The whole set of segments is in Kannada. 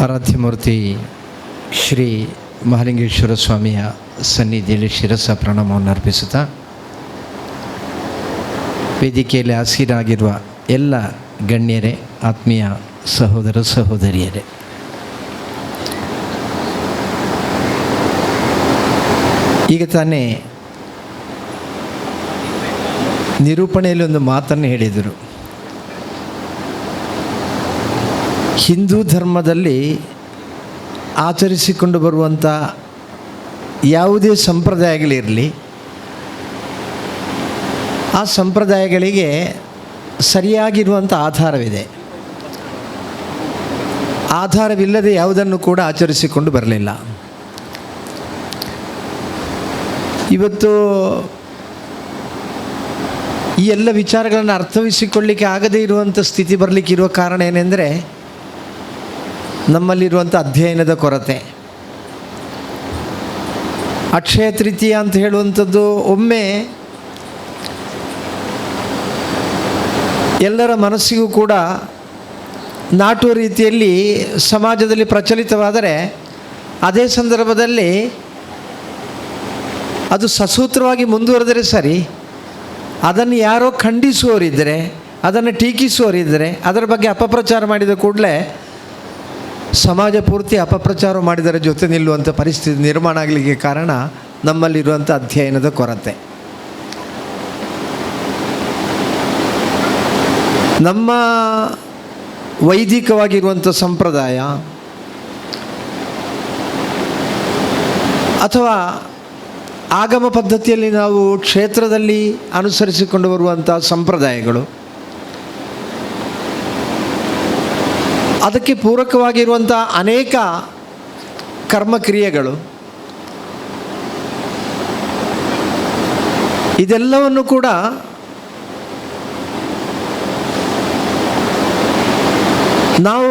ಆರಾಧ್ಯಮೂರ್ತಿ ಶ್ರೀ ಮಹಾಲಿಂಗೇಶ್ವರ ಸ್ವಾಮಿಯ ಸನ್ನಿಧಿಯಲ್ಲಿ ಶಿರಸ ಪ್ರಣಾಮವನ್ನು ಅರ್ಪಿಸುತ್ತಾ ವೇದಿಕೆಯಲ್ಲಿ ಹಸಿರಾಗಿರುವ ಎಲ್ಲ ಗಣ್ಯರೇ, ಆತ್ಮೀಯ ಸಹೋದರ ಸಹೋದರಿಯರೇ. ಈಗ ತಾನೇ ನಿರೂಪಣೆಯಲ್ಲಿ ಒಂದು ಮಾತನ್ನು ಹೇಳಿದರು. ಹಿಂದೂ ಧರ್ಮದಲ್ಲಿ ಆಚರಿಸಿಕೊಂಡು ಬರುವಂಥ ಯಾವುದೇ ಸಂಪ್ರದಾಯಗಳಿರಲಿ ಆ ಸಂಪ್ರದಾಯಗಳಿಗೆ ಸರಿಯಾಗಿರುವಂಥ ಆಧಾರವಿದೆ. ಆಧಾರವಿಲ್ಲದೆ ಯಾವುದನ್ನು ಕೂಡ ಆಚರಿಸಿಕೊಂಡು ಬರಲಿಲ್ಲ. ಇವತ್ತು ಈ ಎಲ್ಲ ವಿಚಾರಗಳನ್ನು ಅರ್ಥವಿಸಿಕೊಳ್ಳಿಕ್ಕೆ ಆಗದೇ ಇರುವಂಥ ಸ್ಥಿತಿ ಬರಲಿಕ್ಕೆ ಇರುವ ಕಾರಣ ಏನೆಂದರೆ ನಮ್ಮಲ್ಲಿರುವಂಥ ಅಧ್ಯಯನದ ಕೊರತೆ. ಅಕ್ಷಯ ತೃತೀಯ ಅಂತ ಹೇಳುವಂಥದ್ದು ಒಮ್ಮೆ ಎಲ್ಲರ ಮನಸ್ಸಿಗೂ ಕೂಡ ನಾಟುವ ರೀತಿಯಲ್ಲಿ ಸಮಾಜದಲ್ಲಿ ಪ್ರಚಲಿತವಾದರೆ ಅದೇ ಸಂದರ್ಭದಲ್ಲಿ ಅದು ಸಸೂತ್ರವಾಗಿ ಮುಂದುವರೆದರೆ ಸರಿ, ಅದನ್ನು ಯಾರೋ ಖಂಡಿಸುವವರಿದ್ದರೆ, ಅದನ್ನು ಟೀಕಿಸುವವರಿದ್ದರೆ, ಅದರ ಬಗ್ಗೆ ಅಪಪ್ರಚಾರ ಮಾಡಿದ ಕೂಡಲೇ ಸಮಾಜ ಪೂರ್ತಿ ಅಪಪ್ರಚಾರ ಮಾಡಿದರ ಜೊತೆ ನಿಲ್ಲುವಂಥ ಪರಿಸ್ಥಿತಿ ನಿರ್ಮಾಣ ಆಗಲಿಕ್ಕೆ ಕಾರಣ ನಮ್ಮಲ್ಲಿರುವಂಥ ಅಧ್ಯಯನದ ಕೊರತೆ. ನಮ್ಮ ವೈದಿಕವಾಗಿರುವಂಥ ಸಂಪ್ರದಾಯ ಅಥವಾ ಆಗಮ ಪದ್ಧತಿಯಲ್ಲಿ ನಾವು ಕ್ಷೇತ್ರದಲ್ಲಿ ಅನುಸರಿಸಿಕೊಂಡು ಬರುವಂಥ ಸಂಪ್ರದಾಯಗಳು ಅದಕ್ಕೆ ಪೂರಕವಾಗಿರುವಂಥ ಅನೇಕ ಕರ್ಮಕ್ರಿಯೆಗಳು. ಇದೆಲ್ಲವನ್ನು ಕೂಡ ನಾವು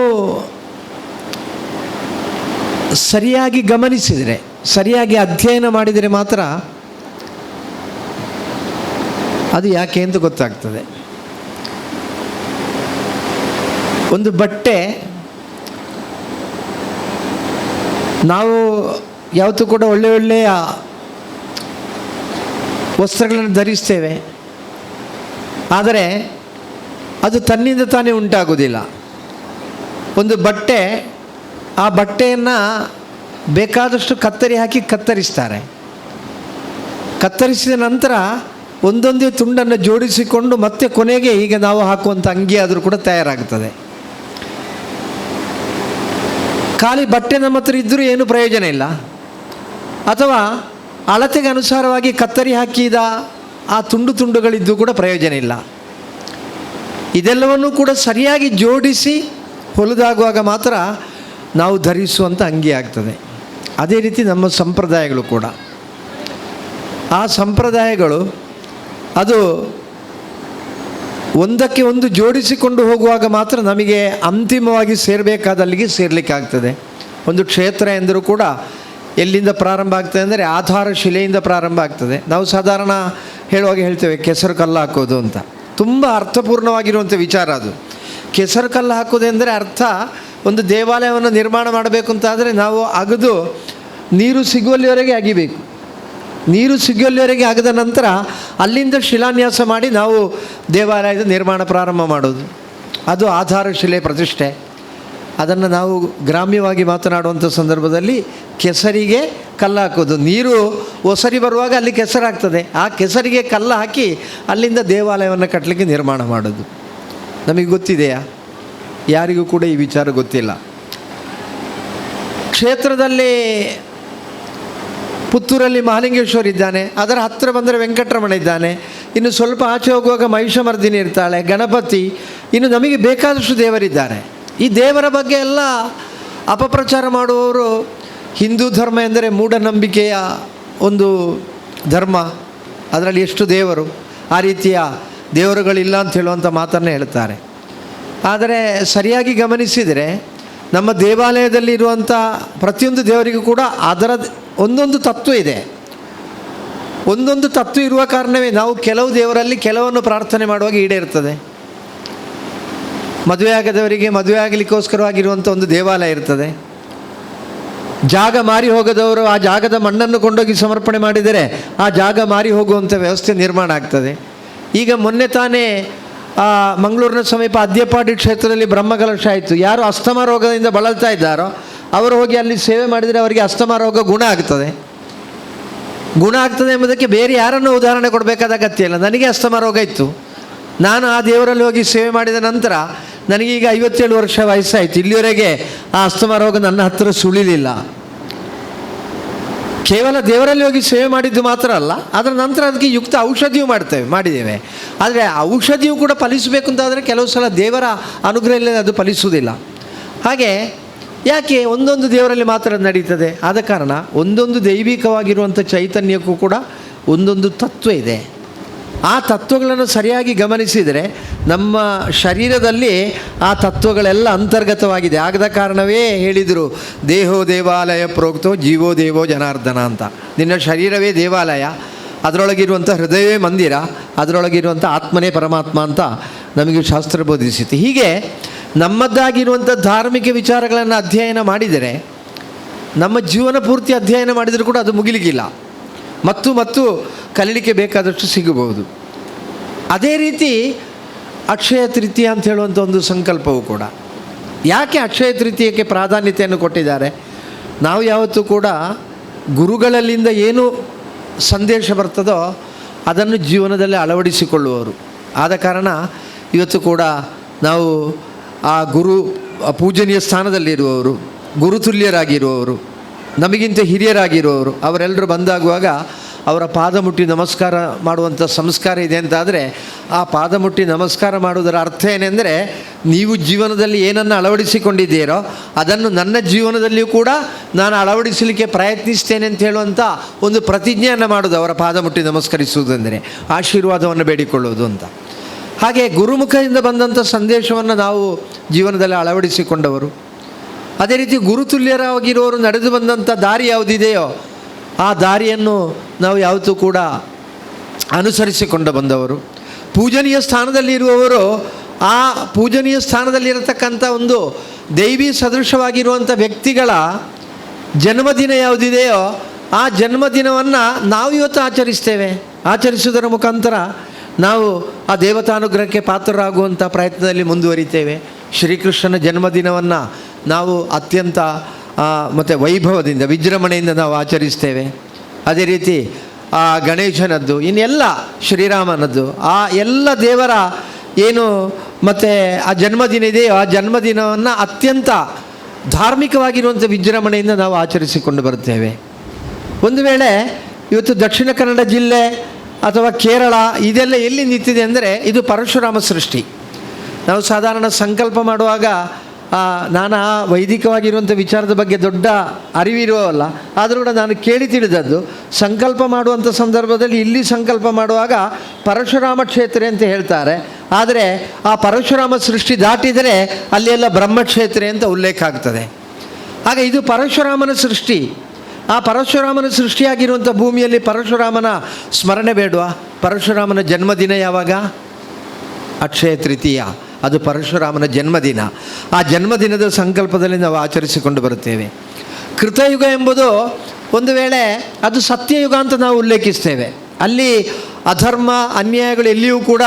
ಸರಿಯಾಗಿ ಗಮನಿಸಿದರೆ, ಸರಿಯಾಗಿ ಅಧ್ಯಯನ ಮಾಡಿದರೆ ಮಾತ್ರ ಅದು ಯಾಕೆ ಅಂತ ಗೊತ್ತಾಗ್ತದೆ. ಒಂದು ಬಟ್ಟೆ ನಾವು ಯಾವತ್ತೂ ಕೂಡ ಒಳ್ಳೆ ಒಳ್ಳೆಯ ವಸ್ತ್ರಗಳನ್ನು ಧರಿಸ್ತೇವೆ. ಆದರೆ ಅದು ತನ್ನಿಂದ ತಾನೇ ಉಂಟಾಗೋದಿಲ್ಲ ಒಂದು ಬಟ್ಟೆ, ಆ ಬಟ್ಟೆಯನ್ನು ಬೇಕಾದಷ್ಟು ಕತ್ತರಿ ಹಾಕಿ ಕತ್ತರಿಸ್ತಾರೆ. ಕತ್ತರಿಸಿದ ನಂತರ ಒಂದೊಂದೇ ತುಂಡನ್ನು ಜೋಡಿಸಿಕೊಂಡು ಮತ್ತೆ ಕೊನೆಗೆ ಈಗ ನಾವು ಹಾಕುವಂಥ ಅಂಗಿ ಆದರೂ ಕೂಡ ತಯಾರಾಗ್ತದೆ ಖಾಲಿ ಬಟ್ಟೆ ನಮ್ಮ ಹತ್ರ ಇದ್ದರೂ ಏನು ಪ್ರಯೋಜನ ಇಲ್ಲ? ಅಥವಾ ಅಳತೆಗೆ ಅನುಸಾರವಾಗಿ ಕತ್ತರಿ ಹಾಕಿದ ಆ ತುಂಡು ತುಂಡುಗಳಿದ್ದು ಕೂಡ ಪ್ರಯೋಜನ ಇಲ್ಲ. ಇದೆಲ್ಲವನ್ನು ಕೂಡ ಸರಿಯಾಗಿ ಜೋಡಿಸಿ ಹೊಲದಾಗುವಾಗ ಮಾತ್ರ ನಾವು ಧರಿಸುವಂಥ ಅಂಗಿ ಆಗ್ತದೆ. ಅದೇ ರೀತಿ ನಮ್ಮ ಸಂಪ್ರದಾಯಗಳು ಕೂಡ. ಆ ಸಂಪ್ರದಾಯಗಳು ಅದು ಒಂದಕ್ಕೆ ಒಂದು ಜೋಡಿಸಿಕೊಂಡು ಹೋಗುವಾಗ ಮಾತ್ರ ನಮಗೆ ಅಂತಿಮವಾಗಿ ಸೇರಬೇಕಾದ ಅಲ್ಲಿಗೆ ಸೇರಲಿಕ್ಕಾಗ್ತದೆ. ಒಂದು ಕ್ಷೇತ್ರ ಎಂದರೂ ಕೂಡ ಎಲ್ಲಿಂದ ಪ್ರಾರಂಭ ಆಗ್ತದೆ ಅಂದರೆ ಆಧಾರ ಶಿಲೆಯಿಂದ ಪ್ರಾರಂಭ ಆಗ್ತದೆ. ನಾವು ಸಾಧಾರಣ ಹೇಳುವಾಗ ಹೇಳ್ತೇವೆ, ಕೆಸರು ಕಲ್ಲು ಹಾಕೋದು ಅಂತ. ತುಂಬ ಅರ್ಥಪೂರ್ಣವಾಗಿರುವಂಥ ವಿಚಾರ ಅದು. ಕೆಸರು ಕಲ್ಲು ಹಾಕೋದೆಂದರೆ ಅರ್ಥ ಒಂದು ದೇವಾಲಯವನ್ನು ನಿರ್ಮಾಣ ಮಾಡಬೇಕು ಅಂತ ಆದರೆ ನಾವು ಅಗದು ನೀರು ಸಿಗುವಲ್ಲಿವರೆಗೆ ಅಗಿಬೇಕು. ನೀರು ಸಿಗುವಲ್ಲಿವರೆಗೆ ಆಗದ ನಂತರ ಅಲ್ಲಿಂದ ಶಿಲಾನ್ಯಾಸ ಮಾಡಿ ನಾವು ದೇವಾಲಯದ ನಿರ್ಮಾಣ ಪ್ರಾರಂಭ ಮಾಡೋದು. ಅದು ಆಧಾರ ಶಿಲೆ ಪ್ರತಿಷ್ಠೆ. ಅದನ್ನು ನಾವು ಗ್ರಾಮ್ಯವಾಗಿ ಮಾತನಾಡುವಂಥ ಸಂದರ್ಭದಲ್ಲಿ ಕೆಸರಿಗೆ ಕಲ್ಲು ಹಾಕೋದು. ನೀರು ಒಸರಿ ಬರುವಾಗ ಅಲ್ಲಿ ಕೆಸರಾಗ್ತದೆ. ಆ ಕೆಸರಿಗೆ ಕಲ್ಲು ಹಾಕಿ ಅಲ್ಲಿಂದ ದೇವಾಲಯವನ್ನು ಕಟ್ಟಲಿಕ್ಕೆ ನಿರ್ಮಾಣ ಮಾಡೋದು. ನಮಗೆ ಗೊತ್ತಿದೆಯಾ? ಯಾರಿಗೂ ಕೂಡ ಈ ವಿಚಾರ ಗೊತ್ತಿಲ್ಲ. ಕ್ಷೇತ್ರದಲ್ಲಿ ಪುತ್ತೂರಲ್ಲಿ ಮಹಾಲಿಂಗೇಶ್ವರ ಇದ್ದಾನೆ, ಅದರ ಹತ್ತಿರ ಬಂದರೆ ವೆಂಕಟರಮಣ ಇದ್ದಾನೆ. ಇನ್ನು ಸ್ವಲ್ಪ ಆಚೆ ಹೋಗುವಾಗ ಮಹಿಷಮರ್ದಿನಿ ಇರ್ತಾಳೆ, ಗಣಪತಿ, ಇನ್ನು ನಮಗೆ ಬೇಕಾದಷ್ಟು ದೇವರಿದ್ದಾರೆ. ಈ ದೇವರ ಬಗ್ಗೆ ಎಲ್ಲ ಅಪಪ್ರಚಾರ ಮಾಡುವವರು ಹಿಂದೂ ಧರ್ಮ ಎಂದರೆ ಮೂಢನಂಬಿಕೆಯ ಒಂದು ಧರ್ಮ, ಅದರಲ್ಲಿ ಎಷ್ಟು ದೇವರು, ಆ ರೀತಿಯ ದೇವರುಗಳಿಲ್ಲ ಅಂತ ಹೇಳುವಂಥ ಮಾತನ್ನು ಹೇಳ್ತಾರೆ. ಆದರೆ ಸರಿಯಾಗಿ ಗಮನಿಸಿದರೆ ನಮ್ಮ ದೇವಾಲಯದಲ್ಲಿ ಇರುವಂಥ ಪ್ರತಿಯೊಂದು ದೇವರಿಗೂ ಕೂಡ ಅದರ ಒಂದೊಂದು ತತ್ವ ಇದೆ. ಒಂದೊಂದು ತತ್ವ ಇರುವ ಕಾರಣವೇ ನಾವು ಕೆಲವು ದೇವರಲ್ಲಿ ಕೆಲವನ್ನು ಪ್ರಾರ್ಥನೆ ಮಾಡುವಾಗ ಈಡೇರ್ತದೆ. ಮದುವೆ ಆಗದವರಿಗೆ ಮದುವೆ ಆಗಲಿಕ್ಕೋಸ್ಕರವಾಗಿರುವಂಥ ಒಂದು ದೇವಾಲಯ ಇರ್ತದೆ. ಜಾಗ ಮಾರಿ ಹೋಗದವರು ಆ ಜಾಗದ ಮಣ್ಣನ್ನು ಕೊಂಡೋಗಿ ಸಮರ್ಪಣೆ ಮಾಡಿದರೆ ಆ ಜಾಗ ಮಾರಿ ಹೋಗುವಂಥ ವ್ಯವಸ್ಥೆ ನಿರ್ಮಾಣ ಆಗ್ತದೆ. ಈಗ ಮೊನ್ನೆ ತಾನೇ, ಆ, ಮಂಗಳೂರಿನ ಸಮೀಪ ಅದ್ಯಪಾಡಿ ಕ್ಷೇತ್ರದಲ್ಲಿ ಬ್ರಹ್ಮಕಲಶ ಆಯಿತು. ಯಾರು ಅಸ್ತಮ ರೋಗದಿಂದ ಬಳಲ್ತಾ ಇದ್ದಾರೋ ಅವರು ಹೋಗಿ ಅಲ್ಲಿ ಸೇವೆ ಮಾಡಿದರೆ ಅವರಿಗೆ ಅಸ್ತಮ ರೋಗ ಗುಣ ಆಗ್ತದೆ. ಗುಣ ಆಗ್ತದೆ ಎಂಬುದಕ್ಕೆ ಬೇರೆ ಯಾರನ್ನು ಉದಾಹರಣೆ ಕೊಡಬೇಕಾದ ಅಗತ್ಯ ಇಲ್ಲ. ನನಗೆ ಅಸ್ತಮ ರೋಗ ಇತ್ತು. ನಾನು ಆ ದೇವರಲ್ಲಿ ಹೋಗಿ ಸೇವೆ ಮಾಡಿದ ನಂತರ ನನಗೀಗ ಐವತ್ತೇಳು ವರ್ಷ ವಯಸ್ಸಾಯಿತು. ಇಲ್ಲಿವರೆಗೆ ಆ ಅಸ್ತಮ ರೋಗ ನನ್ನ ಹತ್ತಿರ ಸುಳಿಲಿಲ್ಲ. ಕೇವಲ ದೇವರಲ್ಲಿ ಹೋಗಿ ಸೇವೆ ಮಾಡಿದ್ದು ಮಾತ್ರ ಅಲ್ಲ, ಅದರ ನಂತರ ಅದಕ್ಕೆ ಯುಕ್ತ ಔಷಧಿಯೂ ಮಾಡ್ತೇವೆ, ಮಾಡಿದ್ದೇವೆ. ಆದರೆ ಔಷಧಿಯು ಕೂಡ ಫಲಿಸಬೇಕು ಅಂತಾದರೆ ಕೆಲವು ಸಲ ದೇವರ ಅನುಗ್ರಹ ಇಲ್ಲದೆ ಅದು ಫಲಿಸುವುದಿಲ್ಲ. ಹಾಗೆ ಯಾಕೆ ಒಂದೊಂದು ದೇವರಲ್ಲಿ ಮಾತ್ರ ನಡೀತದೆ? ಆದ ಕಾರಣ ಒಂದೊಂದು ದೈವಿಕವಾಗಿರುವಂಥ ಚೈತನ್ಯಕ್ಕೂ ಕೂಡ ಒಂದೊಂದು ತತ್ವ ಇದೆ. ಆ ತತ್ವಗಳನ್ನು ಸರಿಯಾಗಿ ಗಮನಿಸಿದರೆ ನಮ್ಮ ಶರೀರದಲ್ಲಿ ಆ ತತ್ವಗಳೆಲ್ಲ ಅಂತರ್ಗತವಾಗಿದೆ. ಆಗದ ಕಾರಣವೇ ಹೇಳಿದರು, ದೇಹೋ ದೇವಾಲಯ ಪ್ರೋಕ್ತೋ ಜೀವೋ ದೇವೋ ಜನಾರ್ದನ ಅಂತ. ನಿನ್ನ ಶರೀರವೇ ದೇವಾಲಯ, ಅದರೊಳಗಿರುವಂಥ ಹೃದಯವೇ ಮಂದಿರ, ಅದರೊಳಗಿರುವಂಥ ಆತ್ಮನೇ ಪರಮಾತ್ಮ ಅಂತ ನಮಗೆ ಶಾಸ್ತ್ರ ಬೋಧಿಸಿತು ಹೀಗೆ ನಮ್ಮದ್ದಾಗಿರುವಂಥ ಧಾರ್ಮಿಕ ವಿಚಾರಗಳನ್ನು ಅಧ್ಯಯನ ಮಾಡಿದರೆ, ನಮ್ಮ ಜೀವನ ಪೂರ್ತಿ ಅಧ್ಯಯನ ಮಾಡಿದರೂ ಕೂಡ ಅದು ಮುಗಿಲಿಕ್ಕಿಲ್ಲ. ಮತ್ತು ಮತ್ತು ಕಲೀಲಿಕ್ಕೆ ಬೇಕಾದಷ್ಟು ಸಿಗಬಹುದು. ಅದೇ ರೀತಿ ಅಕ್ಷಯ ತೃತೀಯ ಅಂತ ಹೇಳುವಂಥ ಒಂದು ಸಂಕಲ್ಪವು ಕೂಡ. ಯಾಕೆ ಅಕ್ಷಯ ತೃತೀಯಕ್ಕೆ ಪ್ರಾಧಾನ್ಯತೆಯನ್ನು ಕೊಟ್ಟಿದ್ದಾರೆ? ನಾವು ಯಾವತ್ತೂ ಕೂಡ ಗುರುಗಳಲ್ಲಿಂದ ಏನು ಸಂದೇಶ ಬರ್ತದೋ ಅದನ್ನು ಜೀವನದಲ್ಲಿ ಅಳವಡಿಸಿಕೊಳ್ಳುವವರು ಆದ ಕಾರಣ ಇವತ್ತು ಕೂಡ ನಾವು ಆ ಗುರು ಪೂಜನೀಯ ಸ್ಥಾನದಲ್ಲಿರುವವರು ಗುರುತುಲ್ಯರಾಗಿರುವವರು ನಮಗಿಂತ ಹಿರಿಯರಾಗಿರುವವರು, ಅವರೆಲ್ಲರೂ ಬಂದಾಗುವಾಗ ಅವರ ಪಾದ ಮುಟ್ಟಿ ನಮಸ್ಕಾರ ಮಾಡುವಂಥ ಸಂಸ್ಕಾರ ಇದೆ ಅಂತಾದರೆ, ಆ ಪಾದ ಮುಟ್ಟಿ ನಮಸ್ಕಾರ ಮಾಡುವುದರ ಅರ್ಥ ಏನೆಂದರೆ, ನೀವು ಜೀವನದಲ್ಲಿ ಏನನ್ನು ಅಳವಡಿಸಿಕೊಂಡಿದ್ದೀರೋ, ಅದನ್ನು ನನ್ನ ಜೀವನದಲ್ಲಿಯೂ ಕೂಡ ನಾನು ಅಳವಡಿಸಲಿಕ್ಕೆ ಪ್ರಯತ್ನಿಸ್ತೇನೆ ಅಂತ ಹೇಳುವಂಥ ಒಂದು ಪ್ರತಿಜ್ಞೆಯನ್ನು ಮಾಡೋದು ಅವರ ಪಾದ ಮುಟ್ಟಿ ನಮಸ್ಕರಿಸುವುದೆಂದರೆ, ಆಶೀರ್ವಾದವನ್ನು ಬೇಡಿಕೊಳ್ಳುವುದು ಅಂತ. ಹಾಗೆ ಗುರುಮುಖದಿಂದ ಬಂದಂಥ ಸಂದೇಶವನ್ನು ನಾವು ಜೀವನದಲ್ಲಿ ಅಳವಡಿಸಿಕೊಂಡವರು. ಅದೇ ರೀತಿ ಗುರುತುಲ್ಯರಾಗಿರೋರು ನಡೆದು ಬಂದಂಥ ದಾರಿ ಯಾವುದಿದೆಯೋ, ಆ ದಾರಿಯನ್ನು ನಾವು ಯಾವತ್ತೂ ಕೂಡ ಅನುಸರಿಸಿಕೊಂಡು ಬಂದವರು. ಪೂಜನೀಯ ಸ್ಥಾನದಲ್ಲಿರುವವರು ಆ ಪೂಜನೀಯ ಸ್ಥಾನದಲ್ಲಿರತಕ್ಕಂಥ ಒಂದು ದೈವಿ ಸದೃಶವಾಗಿರುವಂಥ ವ್ಯಕ್ತಿಗಳ ಜನ್ಮದಿನ ಯಾವುದಿದೆಯೋ, ಆ ಜನ್ಮದಿನವನ್ನು ನಾವು ಇವತ್ತು ಆಚರಿಸ್ತೇವೆ. ಆಚರಿಸುವುದರ ಮುಖಾಂತರ ನಾವು ಆ ದೇವತಾನುಗ್ರಹಕ್ಕೆ ಪಾತ್ರರಾಗುವಂಥ ಪ್ರಯತ್ನದಲ್ಲಿ ಮುಂದುವರಿತೇವೆ. ಶ್ರೀಕೃಷ್ಣನ ಜನ್ಮದಿನವನ್ನು ನಾವು ಅತ್ಯಂತ ಮತ್ತು ವೈಭವದಿಂದ, ವಿಜೃಂಭಣೆಯಿಂದ ನಾವು ಆಚರಿಸ್ತೇವೆ. ಅದೇ ರೀತಿ, ಆ, ಗಣೇಶನದ್ದು, ಇನ್ನೆಲ್ಲ ಶ್ರೀರಾಮನದ್ದು, ಆ ಎಲ್ಲ ದೇವರ ಏನು, ಮತ್ತು ಆ ಜನ್ಮದಿನ ಇದೆಯೋ, ಆ ಜನ್ಮದಿನವನ್ನು ಅತ್ಯಂತ ಧಾರ್ಮಿಕವಾಗಿರುವಂಥ ವಿಜೃಂಭಣೆಯಿಂದ ನಾವು ಆಚರಿಸಿಕೊಂಡು ಬರುತ್ತೇವೆ. ಒಂದು ವೇಳೆ ಇವತ್ತು ದಕ್ಷಿಣ ಕನ್ನಡ ಜಿಲ್ಲೆ ಅಥವಾ ಕೇರಳ, ಇದೆಲ್ಲ ಎಲ್ಲಿ ನಿಂತಿದೆ ಅಂದರೆ ಇದು ಪರಶುರಾಮ ಸೃಷ್ಟಿ. ನಾವು ಸಾಧಾರಣ ಸಂಕಲ್ಪ ಮಾಡುವಾಗ ನಾನು ವೈದಿಕವಾಗಿರುವಂಥ ವಿಚಾರದ ಬಗ್ಗೆ ದೊಡ್ಡ ಅರಿವಿರುವಲ್ಲ ಆದರೂ ಕೂಡ ನಾನು ಕೇಳಿ ತಿಳಿದದ್ದು, ಸಂಕಲ್ಪ ಮಾಡುವಂಥ ಸಂದರ್ಭದಲ್ಲಿ ಇಲ್ಲಿ ಸಂಕಲ್ಪ ಮಾಡುವಾಗ ಪರಶುರಾಮ ಕ್ಷೇತ್ರ ಅಂತ ಹೇಳ್ತಾರೆ. ಆದರೆ ಆ ಪರಶುರಾಮ ಸೃಷ್ಟಿ ದಾಟಿದರೆ ಅಲ್ಲಿ ಎಲ್ಲ ಬ್ರಹ್ಮಕ್ಷೇತ್ರ ಅಂತ ಉಲ್ಲೇಖ ಆಗ್ತದೆ. ಆಗ ಇದು ಪರಶುರಾಮನ ಸೃಷ್ಟಿ. ಆ ಪರಶುರಾಮನ ಸೃಷ್ಟಿಯಾಗಿರುವಂಥ ಭೂಮಿಯಲ್ಲಿ ಪರಶುರಾಮನ ಸ್ಮರಣೆ ಬೇಡವಾ? ಪರಶುರಾಮನ ಜನ್ಮದಿನ ಯಾವಾಗ? ಅಕ್ಷಯ ತೃತೀಯ. ಅದು ಪರಶುರಾಮನ ಜನ್ಮದಿನ. ಆ ಜನ್ಮದಿನದ ಸಂಕಲ್ಪದಲ್ಲಿ ನಾವು ಆಚರಿಸಿಕೊಂಡು ಬರುತ್ತೇವೆ. ಕೃತಯುಗ ಎಂಬುದು ಒಂದು ವೇಳೆ ಅದು ಸತ್ಯಯುಗ ಅಂತ ನಾವು ಉಲ್ಲೇಖಿಸ್ತೇವೆ. ಅಲ್ಲಿ ಅಧರ್ಮ, ಅನ್ಯಾಯಗಳು ಎಲ್ಲಿಯೂ ಕೂಡ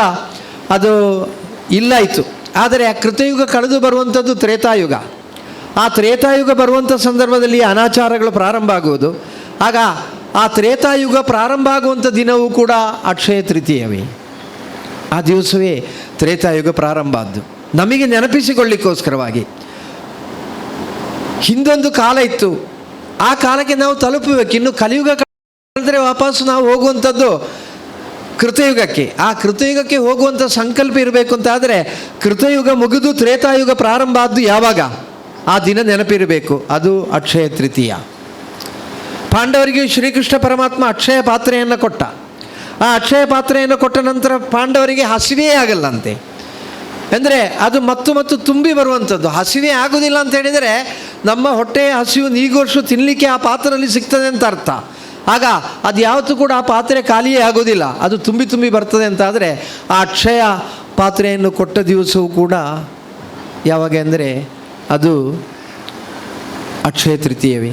ಅದು ಇಲ್ಲಾಯಿತು. ಆದರೆ ಆ ಕೃತಯುಗ ಕಳೆದು ಬರುವಂಥದ್ದು ತ್ರೇತಾಯುಗ. ಆ ತ್ರೇತಾಯುಗ ಬರುವಂಥ ಸಂದರ್ಭದಲ್ಲಿ ಅನಾಚಾರಗಳು ಪ್ರಾರಂಭ ಆಗುವುದು. ಆಗ ಆ ತ್ರೇತಾಯುಗ ಪ್ರಾರಂಭ ಆಗುವಂಥ ದಿನವೂ ಕೂಡ ಅಕ್ಷಯ ತೃತೀಯವೇ. ಆ ದಿವಸವೇ ತ್ರೇತಾಯುಗ ಪ್ರಾರಂಭ ಆದ್ದು. ನಮಗೆ ನೆನಪಿಸಿಕೊಳ್ಳಿಕ್ಕೋಸ್ಕರವಾಗಿ. ಹಿಂದೊಂದು ಕಾಲ ಇತ್ತು. ಆ ಕಾಲಕ್ಕೆ ನಾವು ತಲುಪಬೇಕು. ಇನ್ನು ಕಲಿಯುಗ ಕಳೆದರೆ ವಾಪಸ್ಸು ನಾವು ಹೋಗುವಂಥದ್ದು ಕೃತಯುಗಕ್ಕೆ. ಆ ಕೃತಯುಗಕ್ಕೆ ಹೋಗುವಂಥ ಸಂಕಲ್ಪ ಇರಬೇಕು ಅಂತ ಆದರೆ ಕೃತಯುಗ ಮುಗಿದು ತ್ರೇತಾಯುಗ ಪ್ರಾರಂಭ ಆದ್ದು ಯಾವಾಗ? ಆ ದಿನ ನೆನಪಿರಬೇಕು. ಅದು ಅಕ್ಷಯ ತೃತೀಯ. ಪಾಂಡವರಿಗೆ ಶ್ರೀಕೃಷ್ಣ ಪರಮಾತ್ಮ ಅಕ್ಷಯ ಪಾತ್ರೆಯನ್ನು ಕೊಟ್ಟ. ಆ ಅಕ್ಷಯ ಪಾತ್ರೆಯನ್ನು ಕೊಟ್ಟ ನಂತರ ಪಾಂಡವರಿಗೆ ಹಸಿವೇ ಆಗಲ್ಲಂತೆ. ಅಂದರೆ ಅದು ಮತ್ತು ಮತ್ತು ತುಂಬಿ ಬರುವಂಥದ್ದು. ಹಸಿವೆ ಆಗೋದಿಲ್ಲ ಅಂತ ಹೇಳಿದರೆ ನಮ್ಮ ಹೊಟ್ಟೆಯ ಹಸಿವು ನೀಗೋರ್ಷು ತಿನ್ನಲಿಕ್ಕೆ ಆ ಪಾತ್ರೆಯಲ್ಲಿ ಸಿಗ್ತದೆ ಅಂತ ಅರ್ಥ. ಆಗ ಅದು ಯಾವತ್ತೂ ಕೂಡ ಆ ಪಾತ್ರೆ ಖಾಲಿಯೇ ಆಗೋದಿಲ್ಲ. ಅದು ತುಂಬಿ ತುಂಬಿ ಬರ್ತದೆ ಅಂತಾದರೆ ಆ ಅಕ್ಷಯ ಪಾತ್ರೆಯನ್ನು ಕೊಟ್ಟ ದಿವಸವೂ ಕೂಡ ಯಾವಾಗ ಅಂದರೆ ಅದು ಅಕ್ಷಯ ತೃತೀಯವೇ.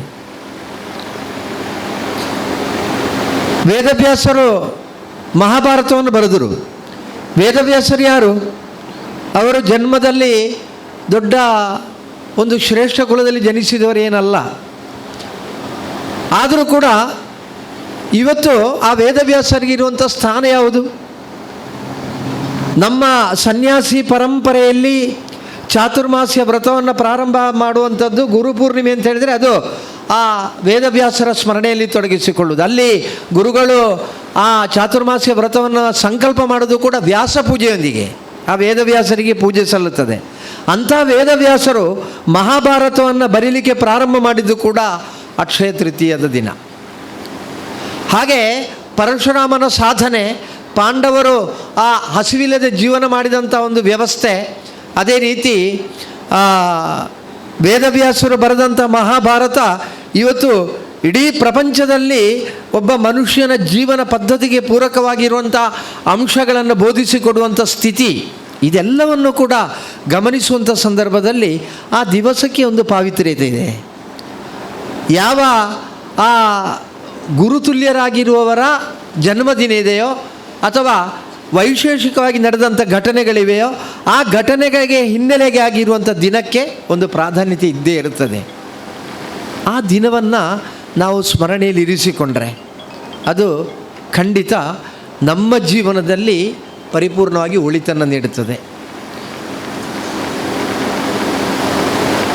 ವೇದವ್ಯಾಸರು ಮಹಾಭಾರತವನ್ನು ಬರೆದರು. ವೇದವ್ಯಾಸರು ಯಾರು? ಅವರು ಜನ್ಮದಲ್ಲಿ ದೊಡ್ಡ ಒಂದು ಶ್ರೇಷ್ಠ ಕುಲದಲ್ಲಿ ಜನಿಸಿದವರೇನಲ್ಲ ಆದರೂ ಕೂಡ ಇವತ್ತು ಆ ವೇದವ್ಯಾಸರಿಗೆ ಇರುವಂಥ ಸ್ಥಾನ ಯಾವುದು? ನಮ್ಮ ಸನ್ಯಾಸಿ ಪರಂಪರೆಯಲ್ಲಿ ಚಾತುರ್ಮಾಸ್ಯ ವ್ರತವನ್ನು ಪ್ರಾರಂಭ ಮಾಡುವಂಥದ್ದು ಗುರುಪೂರ್ಣಿಮೆ ಅಂತ ಹೇಳಿದರೆ ಅದು ಆ ವೇದವ್ಯಾಸರ ಸ್ಮರಣೆಯಲ್ಲಿ ತೊಡಗಿಸಿಕೊಳ್ಳುವುದು. ಅಲ್ಲಿ ಗುರುಗಳು ಆ ಚಾತುರ್ಮಾಸ್ಯ ವ್ರತವನ್ನು ಸಂಕಲ್ಪ ಮಾಡೋದು ಕೂಡ ವ್ಯಾಸ ಪೂಜೆಯೊಂದಿಗೆ. ಆ ವೇದವ್ಯಾಸರಿಗೆ ಪೂಜೆ ಸಲ್ಲುತ್ತದೆ. ಅಂಥ ವೇದವ್ಯಾಸರು ಮಹಾಭಾರತವನ್ನು ಬರೀಲಿಕ್ಕೆ ಪ್ರಾರಂಭ ಮಾಡಿದ್ದು ಕೂಡ ಅಕ್ಷಯ ತೃತೀಯದ ದಿನ. ಹಾಗೆ ಪರಶುರಾಮನ ಸಾಧನೆ ಪಾಂಡವರು ಆ ಹಸಿವಿಲ್ಲದೆ ಜೀವನ ಮಾಡಿದಂಥ ಒಂದು ವ್ಯವಸ್ಥೆ ಅದೇ ರೀತಿ ವೇದವ್ಯಾಸರು ಬರೆದಂಥ ಮಹಾಭಾರತ ಇವತ್ತು ಇಡೀ ಪ್ರಪಂಚದಲ್ಲಿ ಒಬ್ಬ ಮನುಷ್ಯನ ಜೀವನ ಪದ್ಧತಿಗೆ ಪೂರಕವಾಗಿರುವಂಥ ಅಂಶಗಳನ್ನು ಬೋಧಿಸಿಕೊಡುವಂಥ ಸ್ಥಿತಿ ಇದೆಲ್ಲವನ್ನು ಕೂಡ ಗಮನಿಸುವಂಥ ಸಂದರ್ಭದಲ್ಲಿ ಆ ದಿವಸಕ್ಕೆ ಒಂದು ಪಾವಿತ್ರ್ಯತೆ ಇದೆ. ಯಾವ ಆ ಗುರುತುಲ್ಯರಾಗಿರುವವರ ಜನ್ಮದಿನ ಇದೆಯೋ ಅಥವಾ ವೈಶೇಷಿಕವಾಗಿ ನಡೆದಂಥ ಘಟನೆಗಳಿವೆಯೋ, ಆ ಘಟನೆಗಳಿಗೆ ಹಿನ್ನೆಲೆಗೆ ಆಗಿರುವಂಥ ದಿನಕ್ಕೆ ಒಂದು ಪ್ರಾಧಾನ್ಯತೆ ಇದ್ದೇ ಇರುತ್ತದೆ. ಆ ದಿನವನ್ನು ನಾವು ಸ್ಮರಣೆಯಲ್ಲಿ ಇರಿಸಿಕೊಂಡ್ರೆ ಅದು ಖಂಡಿತ ನಮ್ಮ ಜೀವನದಲ್ಲಿ ಪರಿಪೂರ್ಣವಾಗಿ ಒಳಿತನ್ನು ನೀಡುತ್ತದೆ.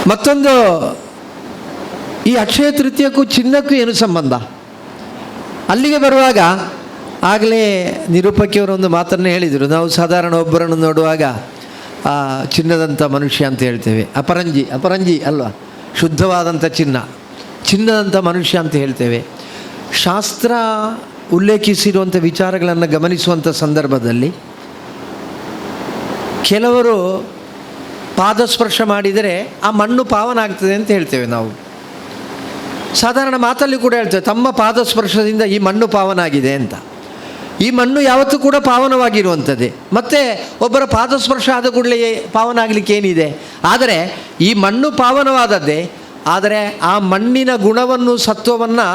ಮತ್ತೊಂದು, ಈ ಅಕ್ಷಯ ತೃತೀಯಕ್ಕೂ ಚಿನ್ನಕ್ಕೂ ಏನು ಸಂಬಂಧ? ಅಲ್ಲಿಗೆ ಬರುವಾಗ ಆಗಲೇ ನಿರೂಪಕಿಯವರು ಒಂದು ಮಾತನ್ನು ಹೇಳಿದರು. ನಾವು ಸಾಧಾರಣ ಒಬ್ಬರನ್ನು ನೋಡುವಾಗ ಆ, ಚಿನ್ನದಂಥ ಮನುಷ್ಯ ಅಂತ ಹೇಳ್ತೇವೆ. ಅಪರಂಜಿ ಅಪರಂಜಿ ಅಲ್ವಾ? ಶುದ್ಧವಾದಂಥ ಚಿನ್ನ. ಚಿನ್ನದಂಥ ಮನುಷ್ಯ ಅಂತ ಹೇಳ್ತೇವೆ. ಶಾಸ್ತ್ರ ಉಲ್ಲೇಖಿಸಿರುವಂಥ ವಿಚಾರಗಳನ್ನು ಗಮನಿಸುವಂಥ ಸಂದರ್ಭದಲ್ಲಿ ಕೆಲವರು ಪಾದಸ್ಪರ್ಶ ಮಾಡಿದರೆ ಆ ಮಣ್ಣು ಪಾವನ ಆಗ್ತದೆ ಅಂತ ಹೇಳ್ತೇವೆ ನಾವು. ಸಾಧಾರಣ ಮಾತಲ್ಲಿ ಕೂಡ ಹೇಳ್ತೇವೆ ತಮ್ಮ ಪಾದಸ್ಪರ್ಶದಿಂದ ಈ ಮಣ್ಣು ಪಾವನಾಗಿದೆ ಅಂತ. ಈ ಮಣ್ಣು ಯಾವತ್ತೂ ಕೂಡ ಪಾವನವಾಗಿರುವಂಥದ್ದೇ. ಮತ್ತು ಒಬ್ಬರ ಪಾದಸ್ಪರ್ಶ ಆದ ಕೂಡಲೇ ಪಾವನ ಆಗಲಿಕ್ಕೆ ಏನಿದೆ? ಆದರೆ ಈ ಮಣ್ಣು ಪಾವನವಾದದ್ದೇ, ಆದರೆ ಆ ಮಣ್ಣಿನ ಗುಣವನ್ನು, ಸತ್ವವನ್ನು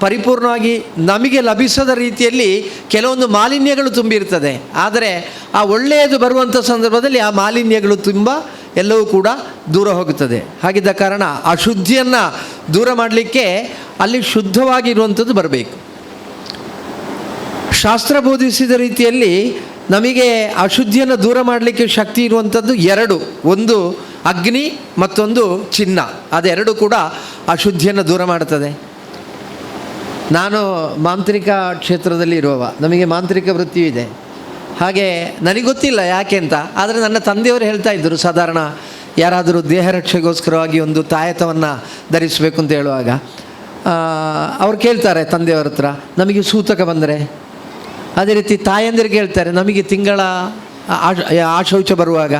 ಪರಿಪೂರ್ಣವಾಗಿ ನಮಗೆ ಲಭಿಸದ ರೀತಿಯಲ್ಲಿ ಕೆಲವೊಂದು ಮಾಲಿನ್ಯಗಳು ತುಂಬಿರ್ತದೆ. ಆದರೆ ಆ ಒಳ್ಳೆಯದು ಬರುವಂಥ ಸಂದರ್ಭದಲ್ಲಿ ಆ ಮಾಲಿನ್ಯಗಳು ತುಂಬ, ಎಲ್ಲವೂ ಕೂಡ ದೂರ ಹೋಗುತ್ತದೆ. ಹಾಗಿದ್ದ ಕಾರಣ ಆ ಶುದ್ಧಿಯನ್ನು ದೂರ ಮಾಡಲಿಕ್ಕೆ ಅಲ್ಲಿ ಶುದ್ಧವಾಗಿರುವಂಥದ್ದು ಬರಬೇಕು. ಶಾಸ್ತ್ರ ಬೋಧಿಸಿದ ರೀತಿಯಲ್ಲಿ ನಮಗೆ ಅಶುದ್ಧಿಯನ್ನು ದೂರ ಮಾಡಲಿಕ್ಕೆ ಶಕ್ತಿ ಇರುವಂಥದ್ದು ಎರಡು. ಒಂದು ಅಗ್ನಿ, ಮತ್ತೊಂದು ಚಿನ್ನ. ಅದೆರಡು ಕೂಡ ಅಶುದ್ಧಿಯನ್ನು ದೂರ ಮಾಡುತ್ತದೆ ನಾನು ಮಾಂತ್ರಿಕ ಕ್ಷೇತ್ರದಲ್ಲಿ ಇರುವವ. ನಮಗೆ ಮಾಂತ್ರಿಕ ವೃತ್ತಿ ಇದೆ. ಹಾಗೆ ನನಗೆ ಗೊತ್ತಿಲ್ಲ ಯಾಕೆ ಅಂತ. ಆದರೆ ನನ್ನ ತಂದೆಯವರು ಹೇಳ್ತಾ ಇದ್ದರು, ಸಾಧಾರಣ ಯಾರಾದರೂ ದೇಹ ರಕ್ಷೆಗೋಸ್ಕರವಾಗಿ ಒಂದು ತಾಯತವನ್ನು ಧರಿಸಬೇಕು ಅಂತ ಹೇಳುವಾಗ. ಅವ್ರು ಕೇಳ್ತಾರೆ, ತಂದೆಯವ್ರ ಹತ್ರ, ನಮಗೆ ಸೂತಕ ಬಂದರೆ? ಅದೇ ರೀತಿ ತಾಯಂದಿರಿಗೆ ಹೇಳ್ತಾರೆ ನಮಗೆ ತಿಂಗಳ ಆಶೌಚ ಬರುವಾಗ.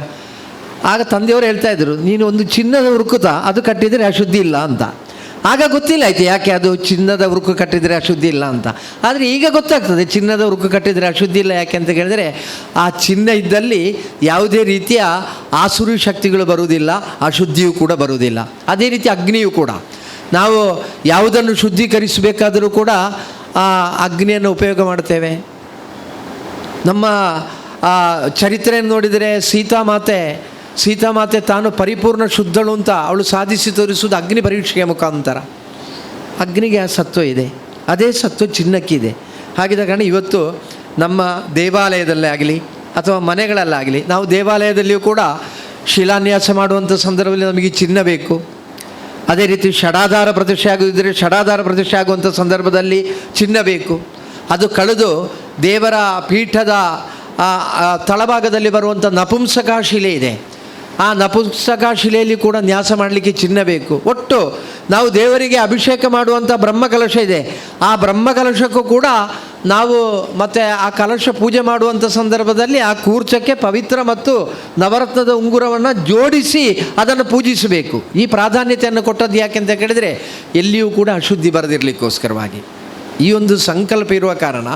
ಆಗ ತಂದೆಯವರು ಹೇಳ್ತಾ ಇದ್ರು, ನೀನು ಒಂದು ಚಿನ್ನದ ಹುರುಕುತ ಅದು ಕಟ್ಟಿದರೆ ಅಶುದ್ಧಿ ಇಲ್ಲ ಅಂತ. ಆಗ ಗೊತ್ತಿಲ್ಲ ಆಯ್ತು ಯಾಕೆ ಅದು ಚಿನ್ನದ ಉರುಕು ಕಟ್ಟಿದರೆ ಅಶುದ್ಧಿ ಇಲ್ಲ ಅಂತ. ಆದರೆ ಈಗ ಗೊತ್ತಾಗ್ತದೆ, ಚಿನ್ನದ ಉರುಕು ಕಟ್ಟಿದರೆ ಅಶುದ್ಧಿ ಇಲ್ಲ ಯಾಕೆ ಅಂತ ಕೇಳಿದರೆ, ಆ ಚಿನ್ನ ಇದ್ದಲ್ಲಿ ಯಾವುದೇ ರೀತಿಯ ಆಸುರಿ ಶಕ್ತಿಗಳು ಬರುವುದಿಲ್ಲ, ಅಶುದ್ಧಿಯೂ ಕೂಡ ಬರುವುದಿಲ್ಲ. ಅದೇ ರೀತಿ ಅಗ್ನಿಯೂ ಕೂಡ. ನಾವು ಯಾವುದನ್ನು ಶುದ್ಧೀಕರಿಸಬೇಕಾದರೂ ಕೂಡ, ಆ ಅಗ್ನಿಯನ್ನು ಉಪಯೋಗ ಮಾಡ್ತೇವೆ ನಮ್ಮ ಆ, ಚರಿತ್ರೆಯನ್ನು ನೋಡಿದರೆ ಸೀತಾಮಾತೆ ಸೀತಾಮಾತೆ ತಾನು ಪರಿಪೂರ್ಣ ಶುದ್ಧಳು ಅಂತ ಅವಳು ಸಾಧಿಸಿ ತೋರಿಸುವುದು ಅಗ್ನಿ ಪರೀಕ್ಷೆಯ ಮುಖಾಂತರ. ಅಗ್ನಿಗೆ ಆ ಸತ್ವ ಇದೆ. ಅದೇ ಸತ್ವ ಚಿನ್ನಕ್ಕಿದೆ. ಹಾಗಿದ ಕಾರಣ ಇವತ್ತು ನಮ್ಮ ದೇವಾಲಯದಲ್ಲೇ ಆಗಲಿ ಅಥವಾ ಮನೆಗಳಲ್ಲಾಗಲಿ ನಾವು ದೇವಾಲಯದಲ್ಲಿಯೂ ಕೂಡ ಶಿಲಾನ್ಯಾಸ ಮಾಡುವಂಥ ಸಂದರ್ಭದಲ್ಲಿ ನಮಗೆ ಚಿನ್ನ ಬೇಕು. ಅದೇ ರೀತಿ ಷಡಾಧಾರ ಪ್ರತಿಷ್ಠೆ ಆಗುತ್ತಿದ್ದರೆ ಷಡಾಧಾರ ಪ್ರತಿಷ್ಠೆ ಆಗುವಂಥ ಸಂದರ್ಭದಲ್ಲಿ ಚಿನ್ನ ಬೇಕು. ಅದು ಕಳೆದು ದೇವರ ಪೀಠದ ತಳಭಾಗದಲ್ಲಿ ಬರುವಂಥ ನಪುಂಸಕ ಶಿಲೆ ಇದೆ. ಆ ನಪುಂಸಕ ಶಿಲೆಯಲ್ಲಿ ಕೂಡ ನ್ಯಾಸ ಮಾಡಲಿಕ್ಕೆ ಚಿನ್ನ ಬೇಕು. ಒಟ್ಟು ನಾವು ದೇವರಿಗೆ ಅಭಿಷೇಕ ಮಾಡುವಂಥ ಬ್ರಹ್ಮಕಲಶ ಇದೆ. ಆ ಬ್ರಹ್ಮಕಲಶಕ್ಕೂ ಕೂಡ ನಾವು ಮತ್ತು ಆ ಕಲಶ ಪೂಜೆ ಮಾಡುವಂಥ ಸಂದರ್ಭದಲ್ಲಿ ಆ ಕೂರ್ಚಕ್ಕೆ ಪವಿತ್ರ ಮತ್ತು ನವರತ್ನದ ಉಂಗುರವನ್ನು ಜೋಡಿಸಿ ಅದನ್ನು ಪೂಜಿಸಬೇಕು. ಈ ಪ್ರಾಧಾನ್ಯತೆಯನ್ನು ಕೊಟ್ಟದ್ದು ಯಾಕೆ ಅಂತ ಕೇಳಿದರೆ ಎಲ್ಲಿಯೂ ಕೂಡ ಅಶುದ್ಧಿ ಬರೆದಿರಲಿಕ್ಕೋಸ್ಕರವಾಗಿ. ಈ ಒಂದು ಸಂಕಲ್ಪ ಇರುವ ಕಾರಣ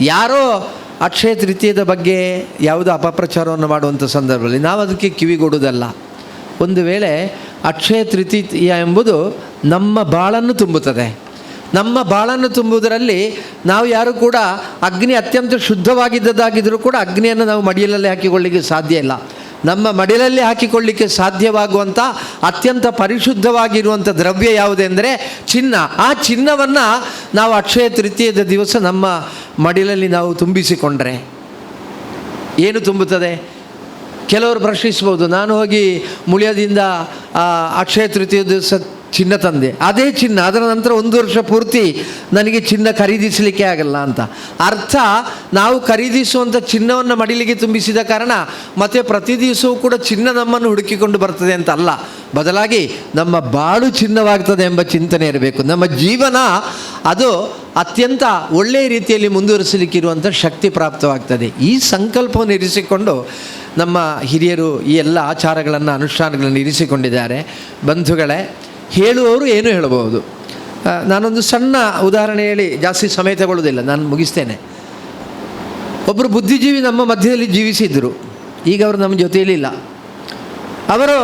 ಯಾರೋ ಅಕ್ಷಯ ತೃತೀಯದ ಬಗ್ಗೆ ಯಾವುದೋ ಅಪಪ್ರಚಾರವನ್ನು ಮಾಡುವಂಥ ಸಂದರ್ಭದಲ್ಲಿ ನಾವು ಅದಕ್ಕೆ ಕಿವಿಗೊಡುವುದಲ್ಲ ಒಂದು ವೇಳೆ ಅಕ್ಷಯ ತೃತೀಯ ಎಂಬುದು ನಮ್ಮ ಬಾಳನ್ನು ತುಂಬುತ್ತದೆ. ನಮ್ಮ ಬಾಳನ್ನು ತುಂಬುವುದರಲ್ಲಿ ನಾವು ಯಾರು ಕೂಡ ಅಗ್ನಿ ಅತ್ಯಂತ ಶುದ್ಧವಾಗಿದ್ದದ್ದಾಗಿದ್ದರೂ ಕೂಡ ಅಗ್ನಿಯನ್ನು ನಾವು ಮಡಿಯಲಲ್ಲಿ ಹಾಕಿಕೊಳ್ಳಿಕ್ಕೆ ಸಾಧ್ಯ ಇಲ್ಲ. ನಮ್ಮ ಮಡಿಲಲ್ಲಿ ಹಾಕಿಕೊಳ್ಳಿಕ್ಕೆ ಸಾಧ್ಯವಾಗುವಂಥ ಅತ್ಯಂತ ಪರಿಶುದ್ಧವಾಗಿರುವಂಥ ದ್ರವ್ಯ ಯಾವುದೆಂದರೆ ಚಿನ್ನ. ಆ ಚಿನ್ನವನ್ನು ನಾವು ಅಕ್ಷಯ ತೃತೀಯದ ದಿವಸ ನಮ್ಮ ಮಡಿಲಲ್ಲಿ ನಾವು ತುಂಬಿಸಿಕೊಂಡ್ರೆ. ಏನು ತುಂಬುತ್ತದೆ? ಕೆಲವರು ಪ್ರಶ್ನಿಸ್ಬೋದು ನಾನು ಹೋಗಿ ಮುಳಿಯದಿಂದ ಅಕ್ಷಯ ತೃತೀಯ ದಿವಸ ಚಿನ್ನ ತಂದೆ. ಅದೇ ಚಿನ್ನ, ಅದರ ನಂತರ ಒಂದು ವರ್ಷ ಪೂರ್ತಿ ನನಗೆ ಚಿನ್ನ ಖರೀದಿಸಲಿಕ್ಕೆ ಆಗಲ್ಲ ಅಂತ. ಅರ್ಥ, ನಾವು ಖರೀದಿಸುವಂಥ ಚಿನ್ನವನ್ನು ಮಡಿಲಿಗೆ ತುಂಬಿಸಿದ ಕಾರಣ ಮತ್ತೆ ಪ್ರತಿ ದಿವಸವೂ ಕೂಡ ಚಿನ್ನ ನಮ್ಮನ್ನು ಹುಡುಕಿಕೊಂಡು ಬರ್ತದೆ ಅಂತ ಅಲ್ಲ. ಬದಲಾಗಿ ನಮ್ಮ ಬಾಳು ಚಿನ್ನವಾಗ್ತದೆ ಎಂಬ ಚಿಂತನೆ ಇರಬೇಕು. ನಮ್ಮ ಜೀವನ ಅದು ಅತ್ಯಂತ ಒಳ್ಳೆಯ ರೀತಿಯಲ್ಲಿ ಮುಂದುವರಿಸಲಿಕ್ಕಿರುವಂಥ ಶಕ್ತಿ ಪ್ರಾಪ್ತವಾಗ್ತದೆ. ಈ ಸಂಕಲ್ಪವನ್ನು ಇರಿಸಿಕೊಂಡು ನಮ್ಮ ಹಿರಿಯರು ಈ ಎಲ್ಲ ಆಚಾರಗಳನ್ನು, ಅನುಷ್ಠಾನಗಳನ್ನು ಇರಿಸಿಕೊಂಡಿದ್ದಾರೆ. ಬಂಧುಗಳೇ ಹೇಳುವವರು ಏನು ಹೇಳಬಹುದು? ನಾನೊಂದು ಸಣ್ಣ ಉದಾಹರಣೆ ಹೇಳಿ, ಜಾಸ್ತಿ ಸಮಯ ತಗೊಳ್ಳೋದಿಲ್ಲ ನಾನು ಮುಗಿಸ್ತೇನೆ. ಒಬ್ಬರು ಬುದ್ಧಿಜೀವಿ ನಮ್ಮ ಮಧ್ಯದಲ್ಲಿ ಜೀವಿಸಿದ್ದರು ಈಗ ಅವರು ನಮ್ಮ ಜೊತೆಯಲ್ಲಿ ಇಲ್ಲ ಅವರು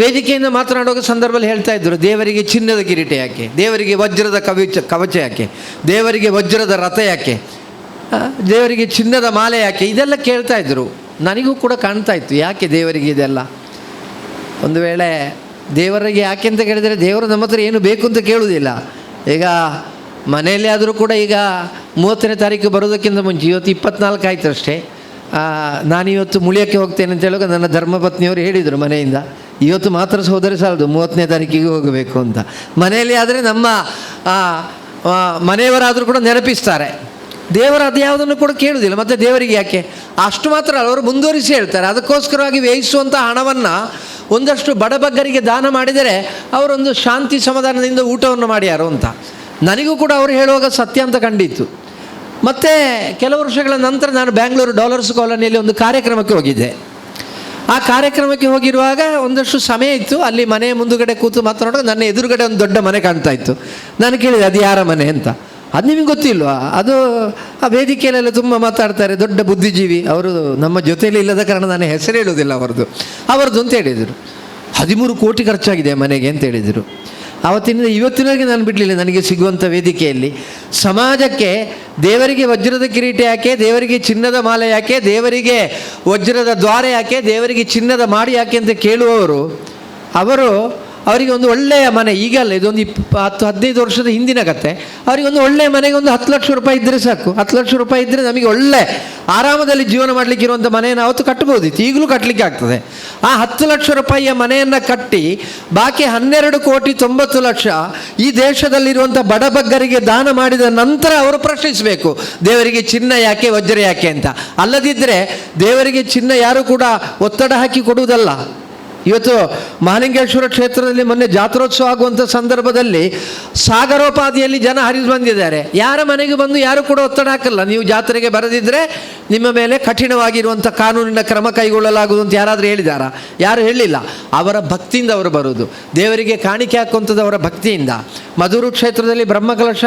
ವೇದಿಕೆಯಿಂದ ಮಾತನಾಡುವ ಸಂದರ್ಭದಲ್ಲಿ ಹೇಳ್ತಾ ಇದ್ದರು ದೇವರಿಗೆ ಚಿನ್ನದ ಕಿರೀಟ ಯಾಕೆ? ದೇವರಿಗೆ ವಜ್ರದ ಕವಚ ಕವಚ ಯಾಕೆ? ದೇವರಿಗೆ ವಜ್ರದ ರಥ ಯಾಕೆ? ದೇವರಿಗೆ ಚಿನ್ನದ ಮಾಲೆ ಯಾಕೆ? ಇದೆಲ್ಲ ಕೇಳ್ತಾ ಇದ್ದರು ನನಗೂ ಕೂಡ ಕಾಣ್ತಾ ಇತ್ತು, ಯಾಕೆ ದೇವರಿಗೆ ಇದೆಲ್ಲ? ಒಂದು ವೇಳೆ ದೇವರಿಗೆ ಯಾಕೆ ಅಂತ ಕೇಳಿದರೆ ದೇವರು ನಮ್ಮ ಹತ್ರ ಏನು ಬೇಕು ಅಂತ ಕೇಳುವುದಿಲ್ಲ. ಈಗ ಮನೆಯಲ್ಲಿ ಆದರೂ ಕೂಡ ಈಗ ಮೂವತ್ತನೇ ತಾರೀಕು ಬರೋದಕ್ಕಿಂತ ಮುಂಚೆ, ಇವತ್ತು ಇಪ್ಪತ್ನಾಲ್ಕು ಆಯ್ತು ಅಷ್ಟೇ. ನಾನಿವತ್ತು ಮುಳಿಯೋಕ್ಕೆ ಹೋಗ್ತೇನೆ ಅಂತ ಹೇಳುವಾಗ ನನ್ನ ಧರ್ಮಪತ್ನಿಯವರು ಹೇಳಿದರು ಮನೆಯಿಂದ, ಇವತ್ತು ಮಾತ್ರ ಸಹೋದರಿ ಸಾಲದು, ಮೂವತ್ತನೇ ತಾರೀಕಿಗೆ ಹೋಗಬೇಕು ಅಂತ. ಮನೆಯಲ್ಲಿ ಆದರೆ ನಮ್ಮ ಮನೆಯವರಾದರೂ ಕೂಡ ನೆನಪಿಸ್ತಾರೆ. ದೇವರು ಅದು ಯಾವುದನ್ನು ಕೂಡ ಕೇಳುವುದಿಲ್ಲ, ಮತ್ತು ದೇವರಿಗೆ ಯಾಕೆ? ಅಷ್ಟು ಮಾತ್ರ ಅವರು ಮುಂದುವರಿಸಿ ಹೇಳ್ತಾರೆ. ಅದಕ್ಕೋಸ್ಕರವಾಗಿ ವ್ಯಯಿಸುವಂಥ ಹಣವನ್ನು ಒಂದಷ್ಟು ಬಡಬಗ್ಗರಿಗೆ ದಾನ ಮಾಡಿದರೆ ಅವರೊಂದು ಶಾಂತಿ ಸಮಾಧಾನದಿಂದ ಊಟವನ್ನು ಮಾಡ್ಯಾರು ಅಂತ. ನನಗೂ ಕೂಡ ಅವರು ಹೇಳುವಾಗ ಸತ್ಯ ಅಂತ ಕಂಡಿತ್ತು. ಮತ್ತು ಕೆಲವು ವರ್ಷಗಳ ನಂತರ ನಾನು ಬ್ಯಾಂಗ್ಳೂರು ಡಾಲರ್ಸ್ ಕಾಲೋನಿಯಲ್ಲಿ ಒಂದು ಕಾರ್ಯಕ್ರಮಕ್ಕೆ ಹೋಗಿದ್ದೆ. ಆ ಕಾರ್ಯಕ್ರಮಕ್ಕೆ ಹೋಗಿರುವಾಗ ಒಂದಷ್ಟು ಸಮಯ ಇತ್ತು. ಅಲ್ಲಿ ಮನೆ ಮುಂದುಗಡೆ ಕೂತು ಮಾತನಾಡುವಾಗ ನನ್ನ ಎದುರುಗಡೆ ಒಂದು ದೊಡ್ಡ ಮನೆ ಕಾಣ್ತಾ ಇತ್ತು. ನಾನು ಕೇಳಿದೆ, ಅದು ಯಾರ ಮನೆ? ಅಂತ. ಅದು ನಿಮಗೆ ಗೊತ್ತಿಲ್ವಾ? ಅದು ಆ ವೇದಿಕೆಯಲ್ಲೆಲ್ಲ ತುಂಬ ಮಾತಾಡ್ತಾರೆ, ದೊಡ್ಡ ಬುದ್ಧಿಜೀವಿ. ಅವರು ನಮ್ಮ ಜೊತೆಯಲ್ಲಿ ಇಲ್ಲದ ಕಾರಣ ನಾನು ಹೆಸರು ಹೇಳೋದಿಲ್ಲ ಅವರದ್ದು ಅವರದ್ದು ಅಂತ ಹೇಳಿದರು. ಹದಿಮೂರು ಕೋಟಿ ಖರ್ಚಾಗಿದೆ ಮನೆಗೆ ಅಂತ ಹೇಳಿದರು. ಆವತ್ತಿನಿಂದ ಇವತ್ತಿನವರೆಗೆ ನಾನು ಬಿಡಲಿಲ್ಲ, ನನಗೆ ಸಿಗುವಂಥ ವೇದಿಕೆಯಲ್ಲಿ. ಸಮಾಜಕ್ಕೆ ದೇವರಿಗೆ ವಜ್ರದ ಕಿರೀಟ ಯಾಕೆ, ದೇವರಿಗೆ ಚಿನ್ನದ ಮಾಲೆ ಯಾಕೆ, ದೇವರಿಗೆ ವಜ್ರದ ದ್ವಾರ ಯಾಕೆ, ದೇವರಿಗೆ ಚಿನ್ನದ ಮಾಡಿ ಯಾಕೆ ಅಂತ ಕೇಳುವವರು, ಅವರು ಅವರಿಗೆ ಒಂದು ಒಳ್ಳೆಯ ಮನೆ, ಈಗ ಅಲ್ಲ, ಇದೊಂದು ಇಪ್ಪ ಹತ್ತು, ಹದಿನೈದು ವರ್ಷದ ಹಿಂದಿನ ಕತೆ. ಅವರಿಗೆ ಒಂದು ಒಳ್ಳೆಯ ಮನೆಗೆ ಒಂದು ಹತ್ತು ಲಕ್ಷ ರೂಪಾಯಿ ಇದ್ದರೆ ಸಾಕು. ಹತ್ತು ಲಕ್ಷ ರೂಪಾಯಿ ಇದ್ದರೆ ನಮಗೆ ಒಳ್ಳೆ ಆರಾಮದಲ್ಲಿ ಜೀವನ ಮಾಡಲಿಕ್ಕೆ ಇರುವಂಥ ಮನೆಯನ್ನು ಅವತ್ತು ಕಟ್ಬೋದಿತ್ತು. ಈಗಲೂ ಕಟ್ಟಲಿಕ್ಕೆ ಆಗ್ತದೆ. ಆ ಹತ್ತು ಲಕ್ಷ ರೂಪಾಯಿಯ ಮನೆಯನ್ನು ಕಟ್ಟಿ, ಬಾಕಿ ಹನ್ನೆರಡು ಕೋಟಿ ತೊಂಬತ್ತು ಲಕ್ಷ ಈ ದೇಶದಲ್ಲಿರುವಂಥ ಬಡಬಗ್ಗರಿಗೆ ದಾನ ಮಾಡಿದ ನಂತರ ಅವರು ಪ್ರಶ್ನಿಸಬೇಕು, ದೇವರಿಗೆ ಚಿನ್ನ ಯಾಕೆ, ವಜ್ರ ಯಾಕೆ ಅಂತ. ಅಲ್ಲದಿದ್ದರೆ ದೇವರಿಗೆ ಚಿನ್ನ ಯಾರು ಕೂಡ ಒತ್ತಡ ಹಾಕಿ ಕೊಡುವುದಲ್ಲ. ಇವತ್ತು ಮಹಾಲಿಂಗೇಶ್ವರ ಕ್ಷೇತ್ರದಲ್ಲಿ ಮೊನ್ನೆ ಜಾತ್ರೋತ್ಸವ ಆಗುವಂಥ ಸಂದರ್ಭದಲ್ಲಿ ಸಾಗರೋಪಾದಿಯಲ್ಲಿ ಜನ ಹರಿದು ಬಂದಿದ್ದಾರೆ. ಯಾರ ಮನೆಗೆ ಬಂದು ಯಾರು ಕೂಡ ಒತ್ತಡ ಹಾಕಲ್ಲ. ನೀವು ಜಾತ್ರೆಗೆ ಬರದಿದ್ದರೆ ನಿಮ್ಮ ಮೇಲೆ ಕಠಿಣವಾಗಿರುವಂಥ ಕಾನೂನಿನ ಕ್ರಮ ಕೈಗೊಳ್ಳಲಾಗುವುದು ಅಂತ ಯಾರಾದರೂ ಹೇಳಿದಾರ? ಯಾರು ಹೇಳಿಲ್ಲ. ಅವರ ಭಕ್ತಿಯಿಂದ ಅವರು ಬರುವುದು. ದೇವರಿಗೆ ಕಾಣಿಕೆ ಹಾಕುವಂಥದ್ದು ಅವರ ಭಕ್ತಿಯಿಂದ. ಮಧುರು ಕ್ಷೇತ್ರದಲ್ಲಿ ಬ್ರಹ್ಮಕಲಶ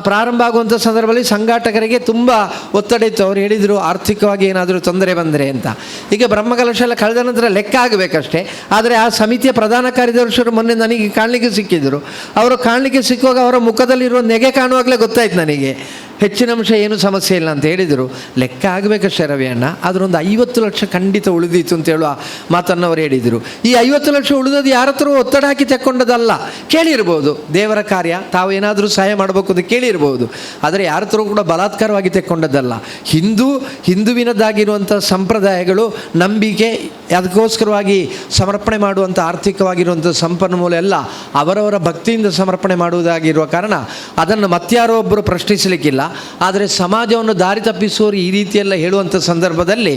ಪ್ರಾರಂಭ ಆಗುವಂಥ ಸಂದರ್ಭದಲ್ಲಿ ಸಂಘಾಟಕರಿಗೆ ತುಂಬ ಒತ್ತಡ ಇತ್ತು. ಅವರು ಹೇಳಿದರು, ಆರ್ಥಿಕವಾಗಿ ಏನಾದರೂ ತೊಂದರೆ ಬಂದರೆ ಅಂತ. ಈಗ ಬ್ರಹ್ಮಕಲಶ ಎಲ್ಲ ಕಳೆದ ನಂತರ ಲೆಕ್ಕ ಆಗಬೇಕಷ್ಟೇ. ಆದರೆ ಆ ಸಮಿತಿಯ ಪ್ರಧಾನ ಕಾರ್ಯದರ್ಶಿಯರು ಮೊನ್ನೆ ನನಗೆ ಕಾಣಲಿಕ್ಕೆ ಸಿಕ್ಕಿದ್ದರು ಅವರು ಕಾಣಲಿಕ್ಕೆ ಸಿಕ್ಕುವಾಗ ಅವರ ಮುಖದಲ್ಲಿರುವ ನೆಗೆ ಕಾಣುವಾಗಲೇ ಗೊತ್ತಾಯ್ತು ನನಗೆ. ಹೆಚ್ಚಿನ ಅಂಶ ಏನು ಸಮಸ್ಯೆ ಇಲ್ಲ ಅಂತ ಹೇಳಿದರು. ಲೆಕ್ಕ ಆಗಬೇಕಷ್ಟೇ ರವಿಯಣ್ಣ ಅದರೊಂದು ಐವತ್ತು ಲಕ್ಷ ಖಂಡಿತ ಉಳಿದಿತ್ತು ಅಂತ ಹೇಳುವ ಮಾತನ್ನು ಅವರು ಹೇಳಿದರು. ಈ ಐವತ್ತು ಲಕ್ಷ ಉಳಿದದ್ದು ಯಾರ ಹತ್ರ ಒತ್ತಡ ಹಾಕಿ ತೆಕ್ಕೊಂಡದಲ್ಲ? ಕೇಳಿರ್ಬೋದು. ದೇವರ ಕಾರ್ಯ, ತಾವು ಏನಾದರೂ ಸಹಾಯ ಮಾಡಬೇಕು ಅಂತ ಕೇಳಿರ್ಬೋದು. ಆದರೆ ಯಾರ ಹತ್ರ ಕೂಡ ಬಲಾತ್ಕಾರವಾಗಿ ತೆಕ್ಕೊಂಡದ್ದಲ್ಲ. ಹಿಂದೂ ಹಿಂದುವಿನದ್ದಾಗಿರುವಂಥ ಸಂಪ್ರದಾಯಗಳು ನಂಬಿಕೆ, ಅದಕ್ಕೋಸ್ಕರವಾಗಿ ಸಮರ್ಪಣೆ ಮಾಡುವಂಥ ಆರ್ಥಿಕವಾಗಿರುವಂಥ ಸಂಪನ್ಮೂಲ ಎಲ್ಲ ಅವರವರ ಭಕ್ತಿಯಿಂದ ಸಮರ್ಪಣೆ ಮಾಡುವುದಾಗಿರುವ ಕಾರಣ ಅದನ್ನು ಮತ್ಯಾರೋ ಒಬ್ಬರು ಪ್ರಶ್ನಿಸಲಿಕ್ಕಿಲ್ಲ. ಆದರೆ ಸಮಾಜವನ್ನು ದಾರಿ ತಪ್ಪಿಸುವವರು ಈ ರೀತಿಯೆಲ್ಲ ಹೇಳುವಂಥ ಸಂದರ್ಭದಲ್ಲಿ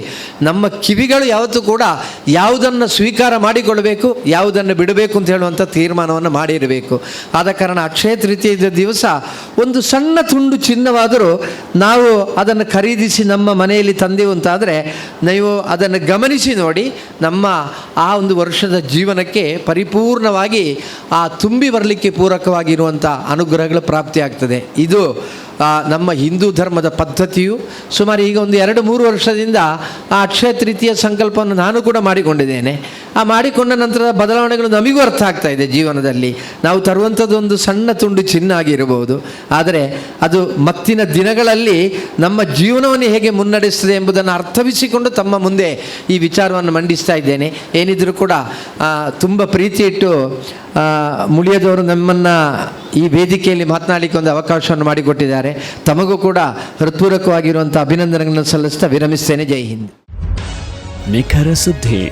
ನಮ್ಮ ಕಿವಿಗಳು ಯಾವತ್ತೂ ಕೂಡ ಯಾವುದನ್ನು ಸ್ವೀಕಾರ ಮಾಡಿಕೊಳ್ಳಬೇಕು, ಯಾವುದನ್ನು ಬಿಡಬೇಕು ಅಂತ ಹೇಳುವಂಥ ತೀರ್ಮಾನವನ್ನು ಮಾಡಿರಬೇಕು. ಆದ ಕಾರಣ ಅಕ್ಷಯ ತೃತೀಯದ ದಿವಸ ಒಂದು ಸಣ್ಣ ತುಂಡು ಚಿನ್ನವಾದರೂ ನಾವು ಅದನ್ನು ಖರೀದಿಸಿ ನಮ್ಮ ಮನೆಯಲ್ಲಿ ತಂದೆವು ಅಂತಾದರೆ ನೀವು ಅದನ್ನು ಗಮನಿಸಿ ನೋಡಿ, ನಮ್ಮ ಆ ಒಂದು ವರ್ಷದ ಜೀವನಕ್ಕೆ ಪರಿಪೂರ್ಣವಾಗಿ ಆ ತುಂಬಿ ಬರಲಿಕ್ಕೆ ಪೂರಕವಾಗಿರುವಂಥ ಅನುಗ್ರಹಗಳು ಪ್ರಾಪ್ತಿಯಾಗ್ತದೆ. ಇದು ನಮ್ಮ ಹಿಂದೂ ಧರ್ಮದ ಪದ್ಧತಿಯು ಸುಮಾರು ಈಗ ಒಂದು ಎರಡು ಮೂರು ವರ್ಷದಿಂದ ಆ ಅಕ್ಷಯ ತೃತೀಯ ಸಂಕಲ್ಪವನ್ನು ನಾನು ಕೂಡ ಮಾಡಿಕೊಂಡಿದ್ದೇನೆ. ಆ ಮಾಡಿಕೊಂಡ ನಂತರ ಬದಲಾವಣೆಗಳು ನಮಗೂ ಅರ್ಥ ಆಗ್ತಾ ಇದೆ ಜೀವನದಲ್ಲಿ. ನಾವು ತರುವಂಥದ್ದು ಒಂದು ಸಣ್ಣ ತುಂಡು ಚಿನ್ನ ಆಗಿರಬಹುದು. ಆದರೆ ಅದು ಮತ್ತಿನ ದಿನಗಳಲ್ಲಿ ನಮ್ಮ ಜೀವನವನ್ನು ಹೇಗೆ ಮುನ್ನಡೆಸ್ತದೆ ಎಂಬುದನ್ನು ಅರ್ಥವಿಸಿಕೊಂಡು ತಮ್ಮ ಮುಂದೆ ಈ ವಿಚಾರವನ್ನು ಮಂಡಿಸ್ತಾ ಇದ್ದೇನೆ. ಏನಿದ್ರೂ ಕೂಡ ತುಂಬ ಪ್ರೀತಿ ಇಟ್ಟು ಮುಳಿಯದವರು ನಮ್ಮನ್ನು ಈ ವೇದಿಕೆಯಲ್ಲಿ ಮಾತನಾಡಲಿಕ್ಕೆ ಒಂದು ಅವಕಾಶವನ್ನು ಮಾಡಿಕೊಟ್ಟಿದ್ದಾರೆ. ತಮಗೂ ಕೂಡ ಹೃತ್ಪೂರ್ವಕವಾಗಿರುವಂಥ ಅಭಿನಂದನೆಗಳನ್ನು ಸಲ್ಲಿಸ್ತಾ ವಿರಮಿಸ್ತೇನೆ. ಜೈ ಹಿಂದ್. ನಿಖರ ಸುದ್ದಿ.